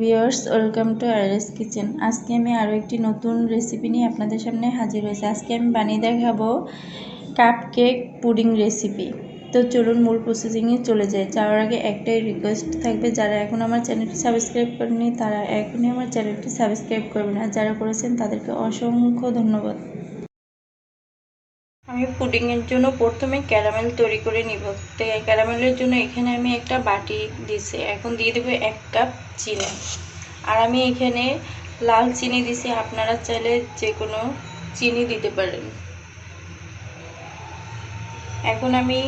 Viewers welcome to আইরেস kitchen আজকে আমি আরও একটি নতুন রেসিপি নিয়ে আপনাদের সামনে হাজির হয়েছি। আজকে আমি বানিয়ে দেখাবো কাপ কেক পুডিং রেসিপি তো চলুন মূল প্রসেসিংয়ে চলে যাই। যাওয়ার আগে একটাই রিকোয়েস্ট থাকবে, যারা এখন আমার চ্যানেলটি সাবস্ক্রাইব করেনি তারা এখনই আমার চ্যানেলটি সাবস্ক্রাইব করবে না যারা করেছেন, তাদেরকে অসংখ্য ধন্যবাদ। আমি পুডিংয়ের জন্য প্রথমে ক্যারামেল তৈরি করে নিব। তো ক্যারামেলের জন্য এখানে আমি একটা বাটি দিছি। এখন দিয়ে দেবো এক কাপ চিনি। আর আমি এখানে লাল চিনি দিছি। আপনারা চাইলে যে কোনো চিনি দিতে পারেন। এখন আমি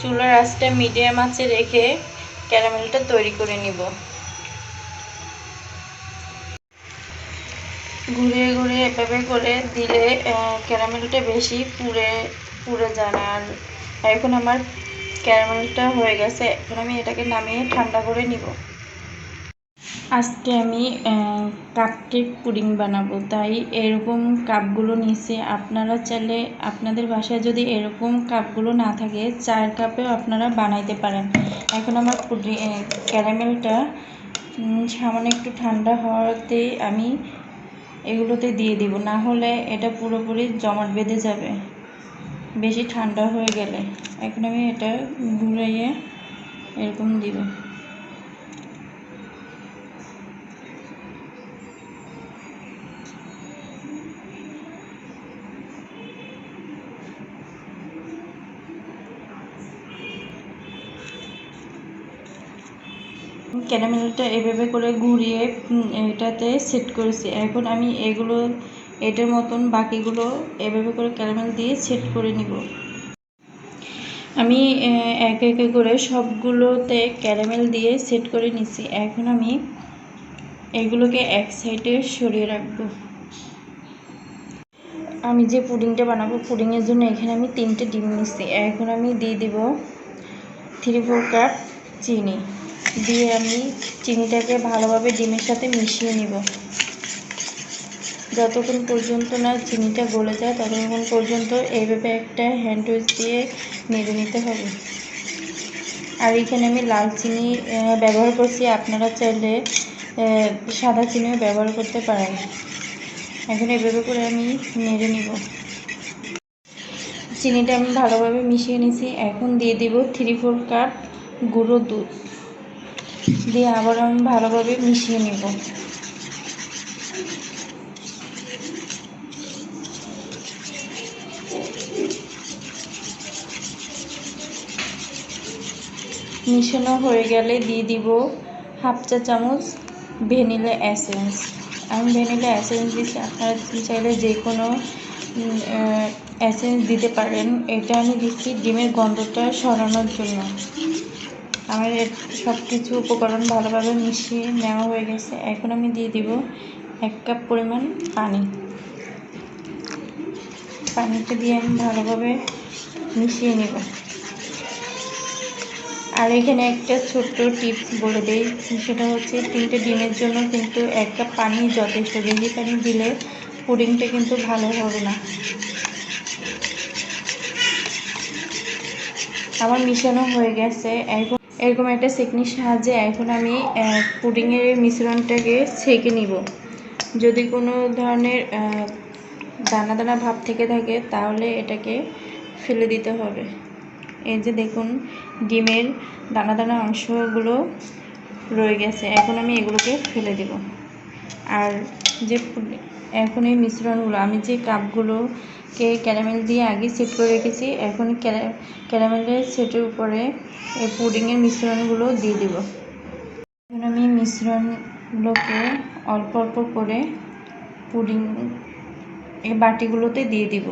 চুলার আঁচটা মিডিয়াম আঁচে রেখে ক্যারামেলটা তৈরি করে নিব। ঘুরিয়ে ঘুরিয়ে এভাবে করে দিলে ক্যারামেলটা বেশি পুড়ে পুড়ে যায় আর এখন আমার ক্যারামেলটা হয়ে গেছে, এখন আমি এটাকে নামিয়ে ঠান্ডা করে নিব। আজকে আমি কাপকেক পুডিং বানাবো, তাই এরকম কাপগুলো নিয়েছি। আপনারা চাইলে আপনাদের বাসায় যদি এরকম কাপগুলো না থাকে, চার কাপেও আপনারা বানাইতে পারেন। এখন আমার পুডিং ক্যারামেলটা সামান্য একটু ঠান্ডা হওয়াতে আমি এগুলোতে দিয়ে দিব, না হলে এটা পুরোপুরি জমাট বেঁধে যাবে। বেশি ঠান্ডা হয়ে গেলে। এখন আমি এটা ঘুরাইয়ে এরকম দিব। ক্যারামেলটা এভাবে করে ঘুরিয়ে এটাতে সেট করেছি। এখন আমি এগুলো, এটার মতন বাকিগুলো এভাবে করে ক্যারামেল দিয়ে সেট করে নিব। আমি এক এক করে সবগুলোতে ক্যারামেল দিয়ে সেট করে নিছি। এখন আমি এগুলোকে এক সাইডে সরিয়ে রাখব। আমি যে পুডিংটা বানাবো, পুডিংয়ের জন্য এখানে আমি তিনটে ডিম নিচ্ছি এখন আমি দিয়ে দিব থ্রি ফোর কাপ চিনি। দিয়ে আমি চিনিটাকে ভালোভাবে ডিমের সাথে মিশিয়ে নিব। যতক্ষণ পর্যন্ত না চিনিটা গলে যায়, ততক্ষণ পর্যন্ত এইভাবে একটা হ্যান্ড ওয়েচ দিয়ে নেড়ে নিতে হবে। আর এখানে আমি লাল চিনি ব্যবহার করছি। আপনারা চাইলে সাদা চিনিও ব্যবহার করতে পারেন। এখন এভাবে করে আমি নেড়ে নিব। চিনিটা আমি ভালোভাবে মিশিয়ে নিছি। এখন দিয়ে দিব থ্রি ফোর কাপ গুঁড়ো দুধ। দিয়ে আবার আমি ভালোভাবে মিশিয়ে নেব। মিশানো হয়ে গেলে দিয়ে দিব হাফ চা চামচ ভ্যানিলা অ্যাসেন্স আমি ভ্যানিলা অ্যাসেন্স দিচ্ছি আপনারা চাইলে যে কোনো অ্যাসেন্স দিতে পারেন। এটা আমি দিচ্ছি ডিমের গন্ধটা সরানোর জন্য। আমার সব কিছু উপকরণ ভালোভাবে মিশিয়ে নেওয়া হয়ে গেছে। এখন আমি দিয়ে দিব এক কাপ পরিমাণ পানি। পানিটা দিয়ে আমি ভালোভাবে মিশিয়ে নেব। আর এখানে একটা ছোট্ট টিপস বলে দিই, সেটা হচ্ছে তিনটে ডিমের জন্য কিন্তু এক কাপ পানি যথেষ্ট। বেশি পানি দিলে পুডিংটা কিন্তু ভালো হবে না। আমার মিশানো হয়ে গেছে। এখন এরকম একটা সেকনির সাহায্যে এখন আমি পুডিংয়ের মিশ্রণটাকে ছেঁকে নিব। যদি কোনো ধরনের দানা দানা ভাব থেকে থাকে, তাহলে এটাকে ফেলে দিতে হবে। এই যে দেখুন, ডিমের দানা দানা অংশগুলো রয়ে গেছে। এখন আমি এগুলোকে ফেলে দেব। আর যে এখন এই মিশ্রণগুলো, আমি যে কাপগুলোকে ক্যারামেল দিয়ে আগে সেট করে রেখেছি, এখন ক্যারামেলের সেটের উপরে এই পুডিংয়ের মিশ্রণগুলো দিয়ে দেব। এখন আমি মিশ্রণগুলোকে অল্প অল্প করে পুডিং এই বাটিগুলোতে দিয়ে দিব।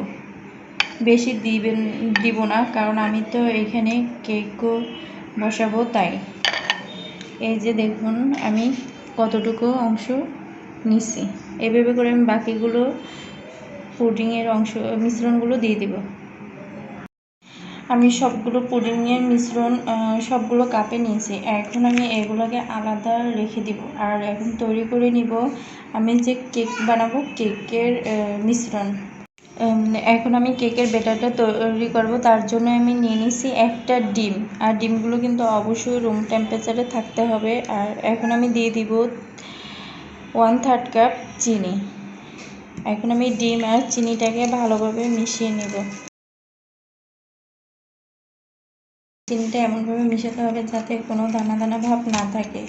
বেশি দিবেন, দিব না, কারণ আমি তো এখানে কেকও বসাবো তাই। এই যে দেখুন, আমি কতটুকু অংশ নিচ্ছি। এভাবে করে আমি বাকিগুলো পুডিংয়ের অংশ, মিশ্রণগুলো দিয়ে দিব। আমি সবগুলো পুডিংয়ের মিশ্রণ সবগুলো কাপে নিয়েছি। এখন আমি এগুলোকে আলাদা রেখে দিব। আর এখন তৈরি করে নিব আমি যে কেক বানাবো, কেকের মিশ্রণ। এখন আমি কেকের বেটারটা তৈরি করব। তার জন্য আমি নিয়ে নিছি একটা ডিম। আর ডিমগুলো কিন্তু অবশ্যই রুম টেম্পারেচারে থাকতে হবে। আর এখন আমি দিয়ে দিব ওয়ান থার্ড কাপ চিনি। এখন আমি ডিম আর চিনিটাকে ভালোভাবে মিশিয়ে নেব। চিনিটা এমনভাবে মিশাতে হবে যাতে কোনো দানা দানা ভাব না থাকে।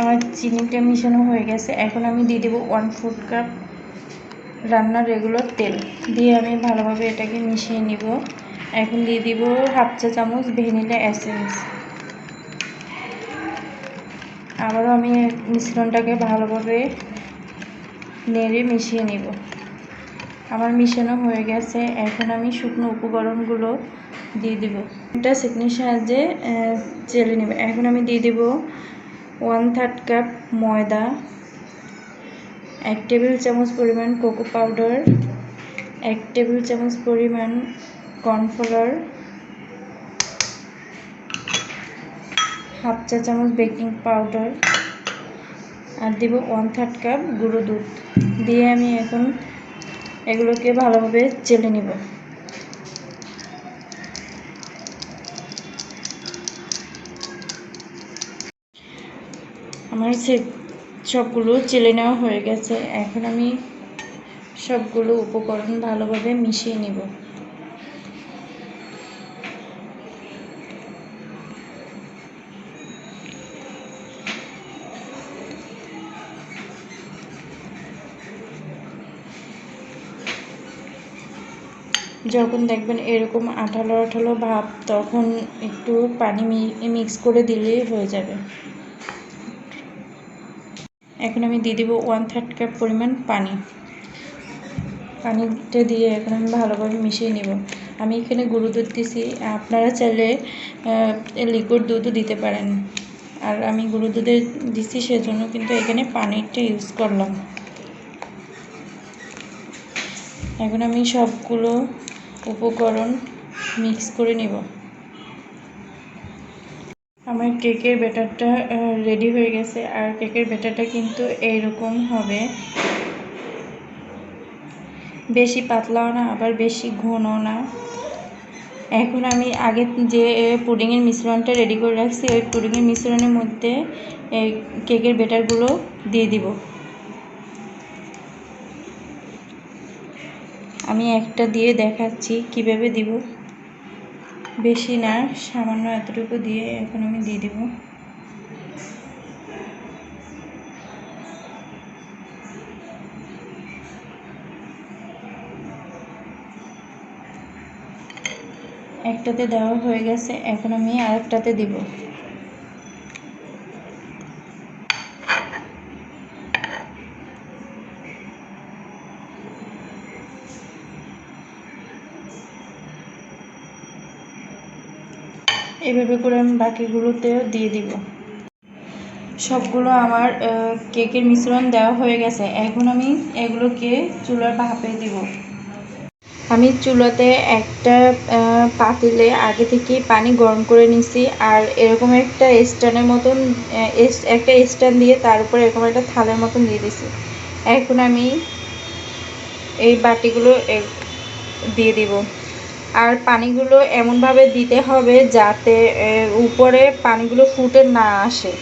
আমার চিনিটা মিশানো হয়ে গেছে। এখন আমি দিয়ে দেবো ওয়ান ফুড কাপ রান্নার রেগুলার তেল। দিয়ে আমি ভালোভাবে এটাকে মিশিয়ে নিব। এখন দিয়ে দিব হাফ চা চামচ ভ্যানিলা এসেন্স। আবারও আমি মিশ্রণটাকে ভালোভাবে নেড়ে মিশিয়ে নিব। আমার মিশানো হয়ে গেছে। এখন আমি শুকনো উপকরণগুলো দিয়ে দিব। একটা সেকনির সাহায্যে চেলে নেব। এখন আমি দিয়ে দিব ওয়ান থার্ড কাপ ময়দা। এক টেবিল চামচ পরিমাণ কোকো পাউডার, এক টেবিল চামচ পরিমাণ কর্নফ্লাওয়ার, হাফ চা চামচ বেকিং পাউডার, আর দেব ওয়ান থার্ড কাপ গুঁড়ো দুধ। দিয়ে আমি এখন এগুলোকে ভালোভাবে চেলে নিব। আমার সে সবগুলো চেলে নেওয়া হয়ে গেছে। এখন আমি সবগুলো উপকরণ ভালোভাবে মিশিয়ে নিব। যখন দেখবেন এরকম আঠালো আঠালো ভাব, তখন একটু পানি মিক্স করে দিলেই হয়ে যাবে। এখন আমি দিয়ে দেবো ওয়ান থার্ড কাপ পরিমাণ পানি। পানিটা দিয়ে এখন আমি ভালোভাবে মিশিয়ে নেব। আমি এখানে গুঁড়ো দুধ দিছি। আপনারা চাইলে লিকুইড দুধও দিতে পারেন। আর আমি গুঁড়ো দুধে দিছি সেজন্য কিন্তু এখানে পানিরটা ইউজ করলাম। এখন আমি সবগুলো উপকরণ মিক্স করে নিব। আমার কেকের ব্যাটারটা রেডি হয়ে গেছে। আর কেকের ব্যাটারটা কিন্তু এইরকম হবে। বেশি পাতলাও না, আবার বেশি ঘনও না। এখন আমি আগে যে পুডিংয়ের মিশ্রণটা রেডি করে রাখছি, ওই পুডিংয়ের মিশ্রণের মধ্যে কেকের ব্যাটারগুলো দিয়ে দিব। আমি একটা দিয়ে দেখাচ্ছি, কীভাবে দিব। বেশি না, সামান্য এতটুকু দিয়ে এখন আমি দিয়ে দেবো। একটাতে দেওয়া হয়ে গেছে, এখন আমি আরেকটাতে দিব। এভাবে করে আমি বাকিগুলোতেও দিয়ে দিব। সবগুলো আমার কেকের মিশ্রণ দেওয়া হয়ে গেছে। এখন আমি এগুলোকে চুলার ভাপে দিব। আমি চুলাতে একটা পাতিলে আগে থেকে পানি গরম করে নিছি আর এরকম একটা স্ট্যান্ডের মতন একটা স্ট্যান্ড দিয়ে তার উপরে এরকম একটা থালের মতন দিয়ে দিছি। এখন আমি এই বাটিগুলো দিয়ে দিব। আর পানিগুলো এমনভাবে দিতে হবে যাতে উপরে পানিগুলো ফুটে না আসে।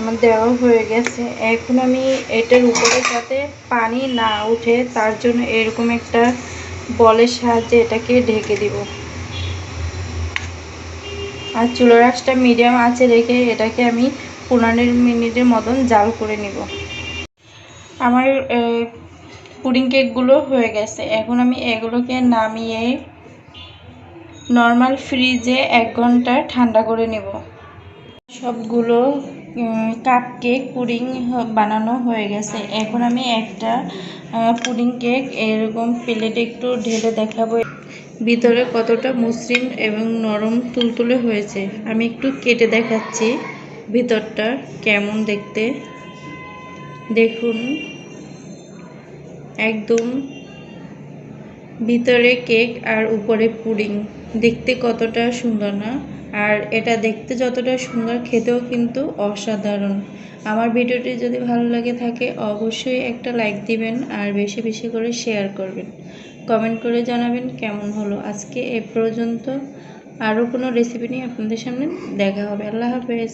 আমার দেওয়া হয়ে গেছে। এখন আমি এটার উপরে যাতে পানি না উঠে, তার জন্য এরকম একটা বলের সাহায্যে এটাকে ঢেকে দিব। আর চুলোর আঁচটা মিডিয়াম আছে রেখে এটাকে আমি পনেরো মিনিটের মতন জাল করে নিব। আমার পুডিং কেকগুলো হয়ে গেছে। এখন আমি এগুলোকে নামিয়ে নর্মাল ফ্রিজে এক ঘণ্টা ঠান্ডা করে নেব। সবগুলো কাপ কেক পুডিং বানানো হয়ে গেছে। এখন আমি একটা পুডিং কেক এরকম প্লেটে একটু ঢেলে দেখাবো। ভিতরে কতটা মসৃণ এবং নরম তুলতুলে হয়েছে। আমি একটু কেটে দেখাচ্ছি ভিতরটা কেমন দেখতে। দেখুন, একদম ভিতরে কেক আর উপরে পুডিং দেখতে কতটা সুন্দর না? আর এটা দেখতে যতটা সুন্দর, খেতেও কিন্তু অসাধারণ। আমার ভিডিওটি যদি ভালো লাগে থাকে, অবশ্যই একটা লাইক দিবেন আর বেশি বেশি করে শেয়ার করবেন। কমেন্ট করে জানাবেন কেমন হলো। আজকে এ পর্যন্ত আরও কোনো রেসিপি নিয়ে আপনাদের সামনে দেখা হবে। আল্লাহ হাফেজ।